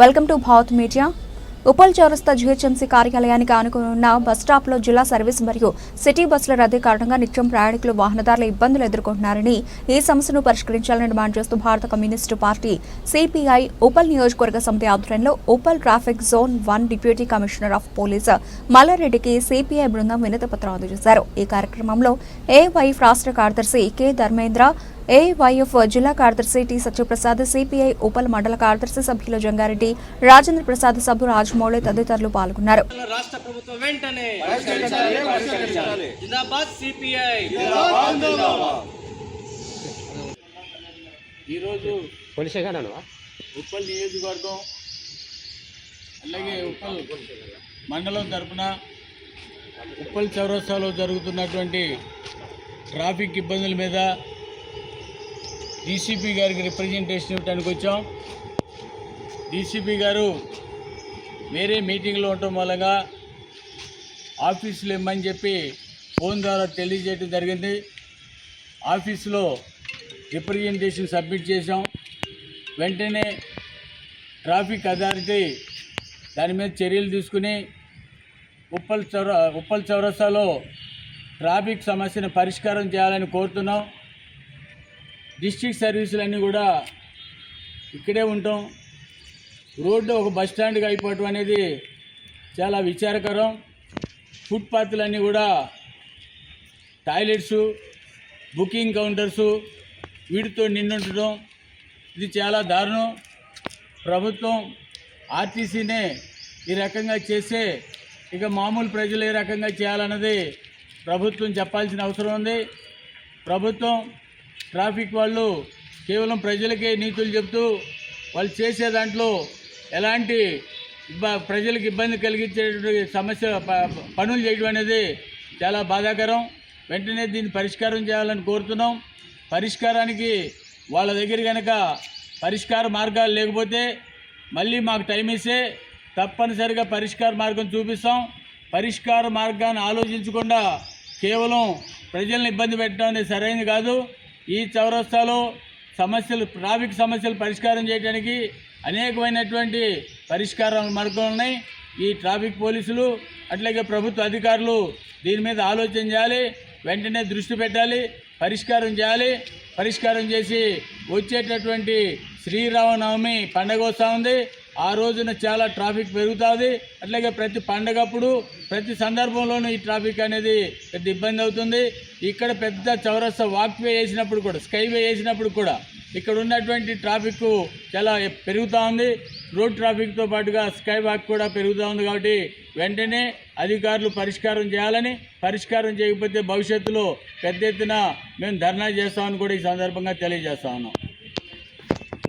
Welcome to భావత్ media. Uppal చౌరస్తా GHMC కార్యాలయానికి ఆనుకున్న ఉన్న బస్ స్టాప్లో జిల్లా సర్వీస్ మరియు సిటీ బస్సుల రద్దీ కారణంగా నిత్యం ప్రయాణికులు వాహనదారుల ఇబ్బందులు ఎదుర్కొంటున్నారని ఈ సమస్యను పరిష్కరించాలని డిమాండ్ చేస్తూ భారత కమ్యూనిస్టు పార్టీ సిపిఐ ఉపల్ నియోజకవర్గ సమితి ఆధ్వర్యంలో Uppal traffic zone one deputy commissioner of police మల్లారెడ్డికి CPI బృందం వినతి పత్రం అందజేశారు. ఈ కార్యక్రమంలో ఏవైఫ్ రాష్ట్ర కార్యదర్శి కె ధర్మేంద్ర ఏవైఎఫ్ జిల్లా కార్యదర్శి టి సత్యప్రసాద్ సిపిఐ ఉపల్ మండల కార్యదర్శి సభ్యులు జంగారెడ్డి రాజేంద్ర ప్రసాద్ సభ్యు రాజమౌళి తదితరులు పాల్గొన్నారు. రాష్ట్ర ప్రభుత్వం వెంటనే జిందాబాద్ సిపిఐ. ఈరోజు పోలీసుగాను ఉప్పల్ నియోజకవర్గం అలాగే ఉప్పల్ మండలం తరపున ఉప్పల్ చౌరస్తాలో జరుగుతున్నటువంటి ట్రాఫిక్ ఇబ్బందుల మీద డీసీపీ గారికి రిప్రజెంటేషన్ ఇవ్వడానికి వచ్చాం. డీసీపీ గారు వేరే మీటింగ్లో ఉండటం మూలంగా ఆఫీసులు ఇమ్మని చెప్పి ఫోన్ ద్వారా తెలియజేయడం జరిగింది. ఆఫీసులో రిప్రజెంటేషన్ సబ్మిట్ చేశాం. వెంటనే ట్రాఫిక్ అథారిటీ దాని మీద చర్యలు తీసుకుని ఉప్పల్ చౌర ఉప్పల్ చౌరస్తాలో ట్రాఫిక్ సమస్యను పరిష్కారం చేయాలని కోరుతున్నాం. డిస్టిక్ సర్వీసులన్నీ కూడా ఇక్కడే ఉంటాం. రోడ్డు ఒక బస్ స్టాండ్గా అయిపోవటం అనేది చాలా విచారకరం. ఫుట్పాత్లన్నీ కూడా టాయిలెట్సు బుకింగ్ కౌంటర్సు వీటితో నిండుండటం. ఇది చాలా దారుణం. ప్రభుత్వం ఆర్టీసీనే ఈ రకంగా చేస్తే ఇక మామూలు ప్రజలు ఏ రకంగా చేయాలన్నది ప్రభుత్వం చెప్పాల్సిన అవసరం ఉంది. ప్రభుత్వం ట్రాఫిక్ వాళ్ళు కేవలం ప్రజలకే నీతులు చెప్తూ వాళ్ళు చేసే దాంట్లో ఎలాంటి ప్రజలకు ఇబ్బంది కలిగించేటువంటి సమస్య ప- పనులు చేయడం అనేది చాలా బాధాకరం. వెంటనే దీన్ని పరిష్కారం చేయాలని కోరుతున్నాం. పరిష్కారానికి వాళ్ళ దగ్గర కనుక పరిష్కార మార్గాలు లేకపోతే మళ్ళీ మాకు టైం ఇస్తే తప్పనిసరిగా పరిష్కార మార్గం చూపిస్తాం. పరిష్కార మార్గాన్ని ఆలోచించకుండా కేవలం ప్రజల్ని ఇబ్బంది పెట్టడం అనేది సరైనది కాదు. ఈ చౌరస్తాలో సమస్యలు ట్రాఫిక్ సమస్యలు పరిష్కారం చేయడానికి అనేకమైనటువంటి పరిష్కార మార్గాలు ఉన్నాయి. ఈ ట్రాఫిక్ పోలీసులు అట్లాగే ప్రభుత్వ అధికారులు దీని మీద ఆలోచన చేయాలి. వెంటనే దృష్టి పెట్టాలి. పరిష్కారం చేయాలి. పరిష్కారం చేసి వచ్చేటటువంటి శ్రీరామనవమి పండగ వస్తూ ఉంది. ఆ రోజున చాలా ట్రాఫిక్ పెరుగుతుంది. అట్లాగే ప్రతి పండగప్పుడు ప్రతి సందర్భంలోనూ ఈ ట్రాఫిక్ అనేది పెద్ద ఇబ్బంది అవుతుంది. ఇక్కడ పెద్ద చౌరస్తా వాక్వే వేసినప్పుడు కూడా స్కైవే వేసినప్పుడు కూడా ఇక్కడ ఉన్నటువంటి ట్రాఫిక్ చాలా పెరుగుతూ ఉంది. రోడ్ ట్రాఫిక్తో పాటుగా స్కై వాక్ కూడా పెరుగుతూ ఉంది కాబట్టి వెంటనే అధికారులు పరిష్కారం చేయాలని పరిష్కారం చేయకపోతే భవిష్యత్తులో పెద్ద ఎత్తున మేము ధర్నా చేస్తామని కూడా ఈ సందర్భంగా తెలియజేస్తా ఉన్నాం.